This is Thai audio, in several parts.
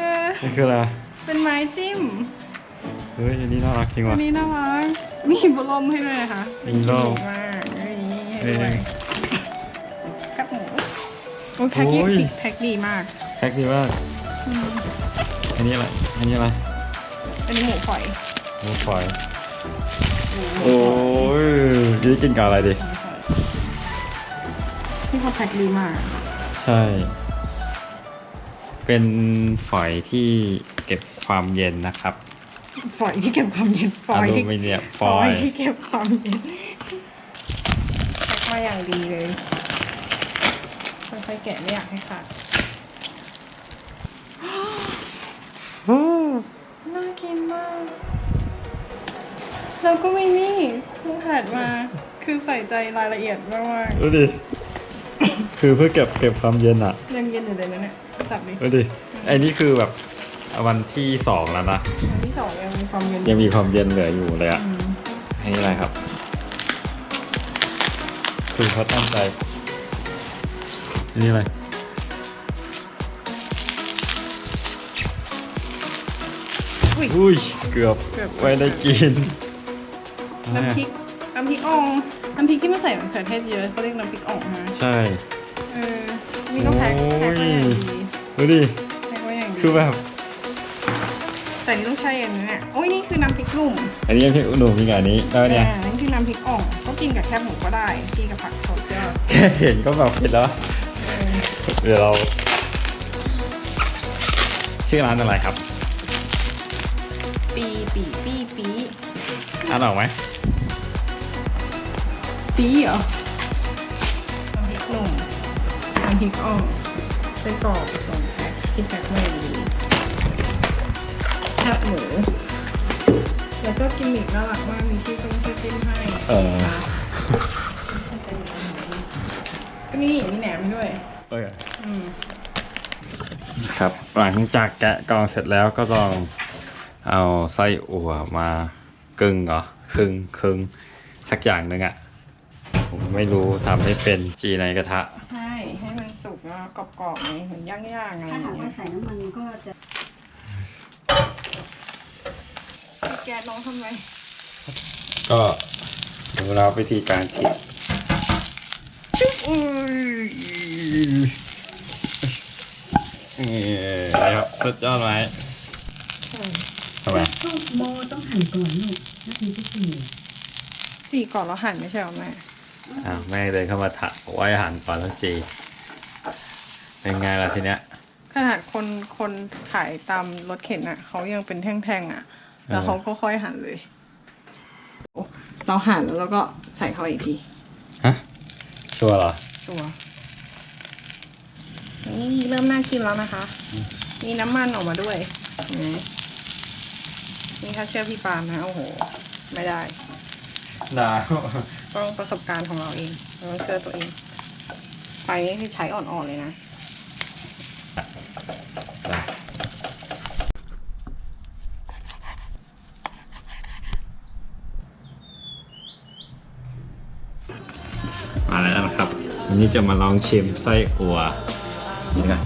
อ นี่คืออะไรเป็นไม้จิ้ม เฮ้ยอันนี้น่ารักจริงอัว่ะ นนี้น่ารักมีบลมให้ด้วยนะคะมีร่มมากเอ้ยนี่ให้นี่ด้วยแคบหมูโอ้ยแพ็คโอ้ยแพ็คดีมาก แพ็คดีมากอืม อันนี้อะไร อันนี้อะไรอันนี้หมูฝอยหมูฝอย โอ้ยนี่กินกับอะไรดิที่เขาแพ็คดีมาก ใช่ เป็นฝอยที่เก็บความเย็นนะครับ ฝอยที่เก็บความเย็นฝออยลูที่มิเนียมฟฝออยยล์ที่เก็บความเย็นแพ็คมาอย่างดีเลยค่อยๆแกะไม่อยากให้ขาดน่ากินมากแล้วก็ไม่มีลูกหัดมา คือใส่ใจรายละเอียดมากดูดิ คือเพื่อเก็บเก็บความเย็นอะ ๆยังเย็นอยู่เลยนะเนี่ย จับดิดูดิไอ้นี่คือแบบวันที่สองแล้วนะอันที่สองยังมีความเย็นยังมีความเย็นเหลืออยู่เลยอะอืมอันนี้อะไรครับ คือเขาตั้งใจอันนี่อะไรอุ้ย อุ้ยเกือบเกือบไม่ได้กินน้ำพริกน้ำพริกอ่องน้ำพริกที่ไม่ใส่มะเขือเทศเยอะเขาเรียกน้ำพริกอ่องนะใช่ เออนี่ก็แพ็คแพ็คไว้อย่างดี ดูดิ แพ็คไว้อย่างดีคือแบบ แต่นี่ต้องใช้อย่างนี้เนี่ยโอ้ยนี่คือน้ำพริกหนุ่มอันนี้ยังพี่หนูมีกับอันนี้แล้วเนี่ย อ่านี่คือน้ำพริกอ่องก็กินกับแคบหมูก็ได้กินกับผักสดก็แค่เห็นก็แบบผิดแล้ว เออเดี๋ยวเรา ชื่อร้านอะไรครับปีปีปีปีอ่านออกไหมปีเหรอน้ำพริกหนุ่มน้ำพริกอ่องไส้กรอกสองแพ็คที่แพ็คมาอย่งดีแคบหมู แล้วก็กิมมิกน่ารักมากมีที่ต้มที่จิ้มให้เออ ก็นี่มีแหนมด้วย โอเคอืมครับ หลังจากแกะกล่องเสร็จแล้วก็ต้องเอาไส้อั่วมากึ่งเหรอครึ่งครึ่งสักอย่างหนึ่งอะผมไม่รู้ทำให้เป็นจีในกระทะ กแล้วกรอบๆไงเหมือนย่างๆอะไรอถ้าย่าหากงเงี้ว่ายใส่น้ำมันก็จะแกะน้องทำไมก็ดูแล้ววิธีการคิดอุ้ยนี่นะครับสุดยอดไหมทำไมข้าวโมต้องหั่นก่อนลูกแล้วถึงจะสี่สี่ก่อนแล้วหั่นไม่ใช่หรอแม่ อ้าวแม่เดินเข้ามาถะไว้อาหารก่อนแล้วจี เป็นไงล่ะทีเนี้ยขนาดคนคนขายตามรถเข็นอะเขายังเป็นแท่งๆอะ แล้วเออเขาก็ค่อยหั่นเลยโอ้เราหั่นแล้วเราก็ใส่เข้าไปอีกทีฮะชัวร์เหรอชัวร์นี่เริ่มน่ากินแล้วนะคะ มีน้ำมันออกมาด้วยเห็นไหมนี่ถ้าเชื่อพี่ปาล์มนะโอ้โห ไม่ได้ดาวต้องประสบการณ์ของเราเองเราต้องเชื่อตัวเองไฟนี่คือใช้อ่อนๆเลยนะ มาแล้วนะครับวันนี้จะมาลองชิมไส้อั่วนี่กัน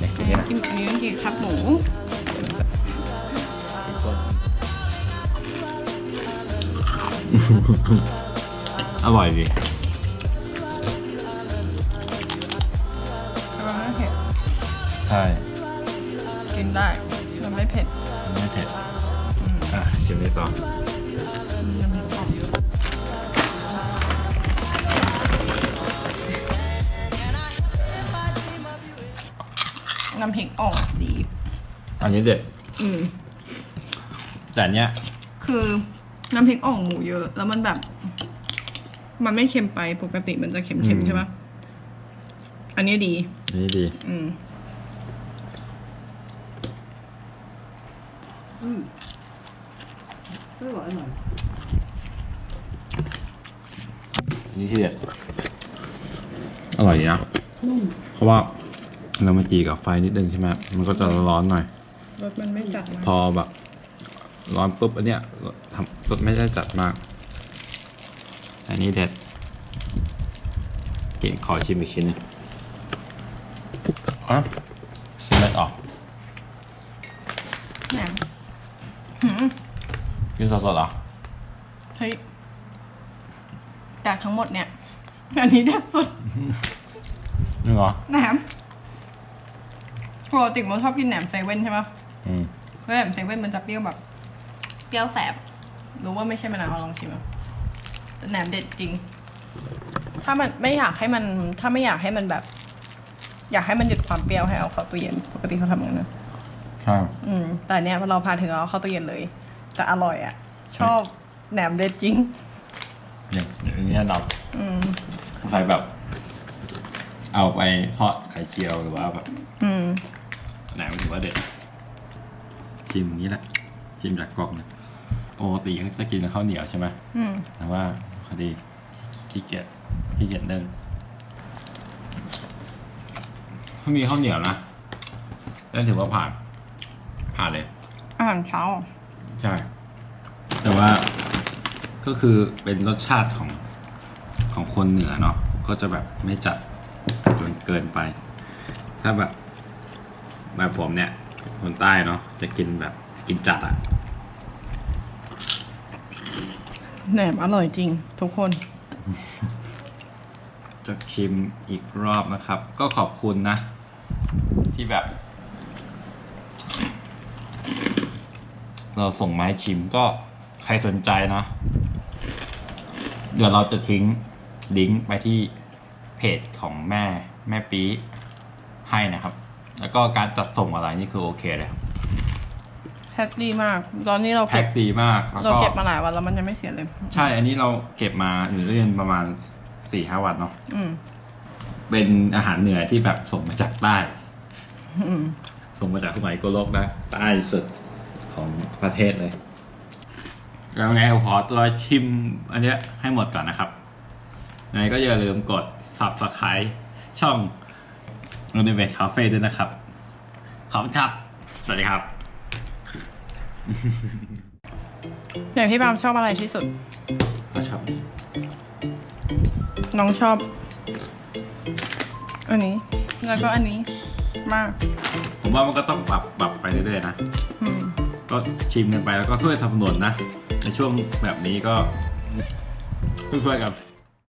อยากกินนี่นะกินอันนี้ต้องกินครับหมูอร่อยดี ใช่กินได้ มันไม่เผ็ดไม่เผ็ดอืมอะชิมนี่ต่อมันมีความเยอะน้ำพริกอ่องดี อันนี้เด็ด อืม แต่อันเนี้ย คือน้ำพริกอ่องหมูเยอะ แล้วมันแบบ มันไม่เค็มไปปกติมันจะเค็มๆใช่ปะอันนี้ดี อันนี้ดี อืม อืมอร่อยอร่อยอันนี้ที่เด็ดอร่อยดีนะ นุ่มเพราะว่าเรามาจีกับไฟนิดนึงใช่ไหมมันก็จะร้อนหน่อย รสมันไม่จัดมากพอแบบ ร้อนปุ๊บอันเนี้ยทำรสไม่ได้จัดมาก อันนี้เด็ดกินขอชิมอีกชิ้นหนึงอะชิมไม่ออก แหนมหืม กินสดๆเหรอ เฮ้ย จากทั้งหมดเนี่ย อันนี้เด็ดสุดนี่เหรอ แหนมปกติโมชอบกินแหนมเซเว่นใช่ปะอืมแล้วแหนมเซเว่นมันจะเปรี้ยวแบบ เปรี้ยวแสบ รู้ว่าไม่ใช่มะนาวลองชิมอะแต่แหนมเด็ดจริง ถ้ามันไม่อยากให้มัน ถ้าไม่อยากให้มันแบบ อยากให้มันหยุดความเปรี้ยวให้เอาเข้าตู้เย็น ปกติเขาทำอย่างนั้นนะ ใช่ อืม แต่เนี้ยพอเราพาถึงเราเอาเข้าตู้เย็นเลย แต่อร่อยอะ่ะ ชอบแหนมเด็ดจริงอย่างอย่างนี้เราอืมใครแบบ เอาไปทอดไข่เจียวหรือว่าแบบอืมไหนมันถือว่าเด็ดชิมอย่างนี้แหละชิมจากกล่องเนี่ยปกติเขาจะกินกับข้าวเหนียวใช่ไหมอืมแต่ว่าพอดีขี้เกียจขี้เกียจนึ่งถ้ามีข้าวเหนียวนะนั่นถือว่าผ่าน ผ่านเลย อาหารเช้า ใช่ แต่ว่าก็คือเป็นรสชาติของของคนเหนือเนาะก็จะแบบไม่จัดจนเกินไป ถ้าแบบแบบผมเนี่ย คนใต้เนาะจะกินแบบกินจัดอะแหนมอร่อยจริงทุกคน จะชิมอีกรอบนะครับ ก็ขอบคุณนะ ที่แบบ เราส่งมาให้ชิมก็ใครสนใจนะ เดี๋ยวเราจะทิ้งลิงก์ไปที่เพจของแม่แม่ปีให้นะครับ แล้วก็การจัดส่งอะไรนี่คือโอเคเลยครับแพ็คดีมาก ตอนนี้เราแพ็เก็คบดีมากแล้วเราก็เก็บมาหลายวันแล้วมันยังไม่เสียเลย ใช่อันนี้เราเก็บมาอยู่เรื่อยประมาณสี่ห้าวันเนาะอืมเป็นอาหารเหนือที่แบบส่งมาจากใต้ อืม ส่งมาจากสมัยโกโลกนะใต้สุด ของประเทศเลย แล้วไงผมขอตัวชิมอันเนี้ยให้หมดก่อนนะครับไงก็อย่าลืมกด subscribe ช่อง u n i v e r s Cafe ด้วยนะครับ ขอบคุณครับ สวัสดีครับอย่างพี่ปาล์มชอบอะไรที่สุด ก็ชอบน้องชอบ อันนี้ แล้วก็อันนี้มาก ผมว่ามันก็ต้องปรับปรับไปเรื่อยๆนะ อืม ก็ชิมกันไปแล้วก็ช่วยสนับสนุนนะ ในช่วงแบบนี้ก็ช่วยๆกับ